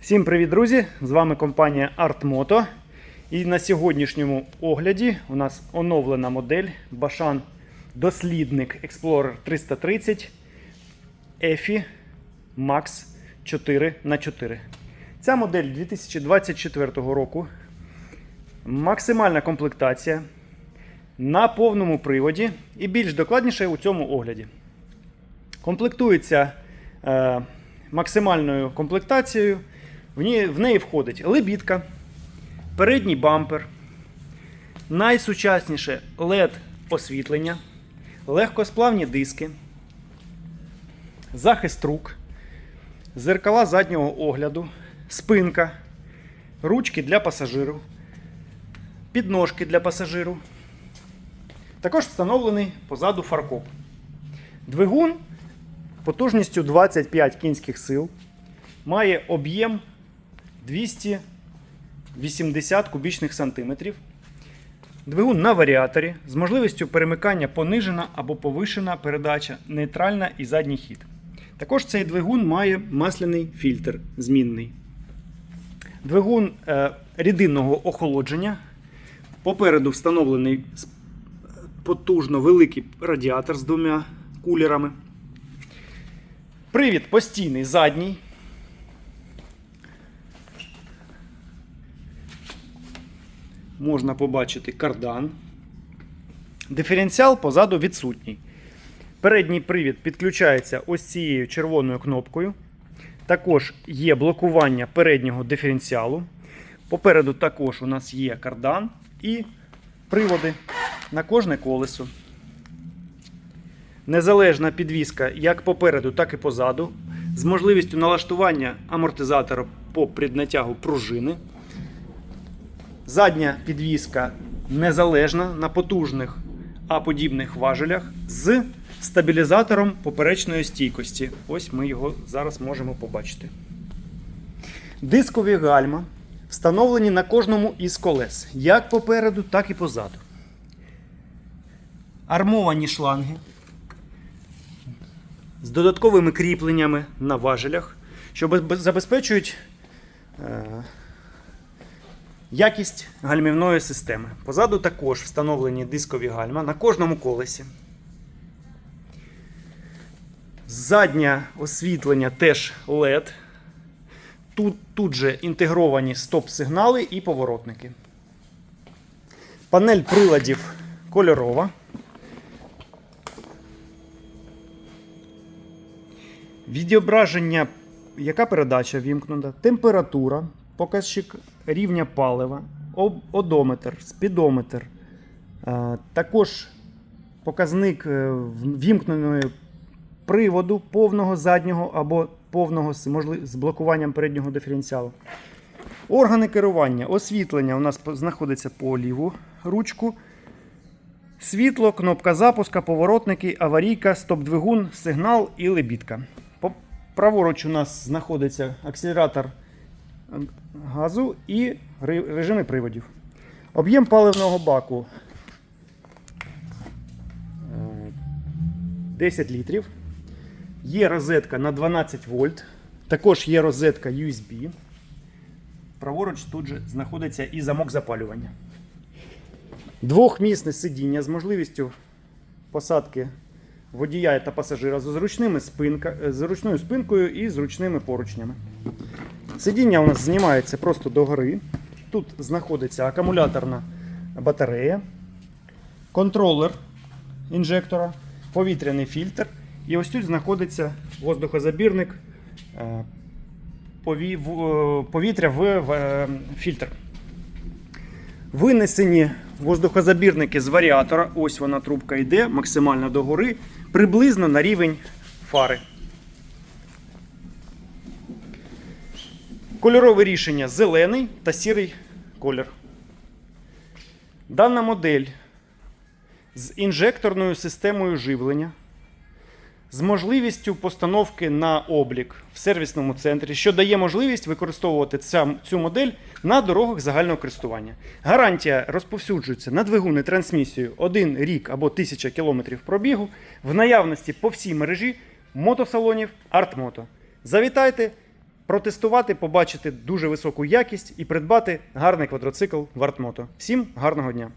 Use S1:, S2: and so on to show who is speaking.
S1: Всім привіт, друзі! З вами компанія ArtMoto. І на сьогоднішньому огляді у нас оновлена модель Bashan Дослідник Explorer 330 EFI Max 4х4. Ця модель 2024 року. Максимальна комплектація на повному приводі і більш докладніше у цьому огляді. Комплектується е, максимальною комплектацією. В, неї входить лебідка, передній бампер, найсучасніше LED освітлення, легкосплавні диски, захист рук, зеркала заднього огляду, спинка, ручки для пасажиру, підножки для пасажиру. Також встановлений позаду фаркоп. Двигун потужністю 25 кінських сил має об'єм 280 кубічних сантиметрів. Двигун на варіаторі з можливістю перемикання понижена або повишена передача, нейтральна і задній хід. Також цей двигун має масляний фільтр змінний. Двигун е, рідинного охолодження. Попереду встановлений потужно великий радіатор з двома кулерами. Привід постійний задній. Можна побачити кардан. Диференціал позаду відсутній. Передній привід підключається ось цією червоною кнопкою. Також є блокування переднього диференціалу. Попереду також у нас є кардан і приводи на кожне колесо. Незалежна підвіска як попереду, так і позаду, з можливістю налаштування амортизатора по преднатягу пружини. Задня підвіска незалежна на потужних А-подібних важелях з стабілізатором поперечної стійкості. Ось ми його зараз можемо побачити. Дискові гальма встановлені на кожному із колес, як попереду, так і позаду. Армовані шланги з додатковими кріпленнями на важелях, що забезпечують е, якість гальмівної системи. Позаду також встановлені дискові гальма на кожному колесі. Заднє освітлення теж LED. Тут, тут же інтегровані стоп-сигнали і поворотники. Панель приладів кольорова. Відображення, яка передача вімкнута, температура, показчик рівня палива, одометр, спідометр. Е, Також показник е, вімкненої приводу повного заднього або повного з, блокуванням переднього диференціалу. Органи керування, освітлення у нас знаходиться по ліву ручку. Світло, кнопка запуска, поворотники, аварійка, стоп-двигун, сигнал і лебідка. Праворуч у нас знаходиться акселератор газу і режими приводів. Об'єм паливного баку е, 10 літрів. Є розетка на 12 вольт. Також є розетка USB. Праворуч тут же знаходиться і замок запалювання. Двохмісне сидіння з можливістю посадки водія та пасажира з, зручними спинка, е, зручною спинкою і зручними поручнями. Сидіння у нас знімається просто догори. Тут знаходиться акумуляторна батарея, контролер інжектора, повітряний фільтр. І ось тут знаходиться воздухозабірник е, е, повітря в, е, фільтр. Винесені воздухозабірники з варіатора. Ось вона трубка йде максимально догори, приблизно на рівень фари. Кольорове рішення зелений та сірий колір. Дана модель з інжекторною системою живлення, з можливістю постановки на облік в сервісному центрі, що дає можливість використовувати цю модель на дорогах загального користування. Гарантія розповсюджується на двигуни трансмісію 1 рік або 1000 км пробігу в наявності по всій мережі мотосалонів Артмото. Завітайте протестувати, побачити дуже високу якість і придбати гарний квадроцикл Вартмото. Всім гарного дня!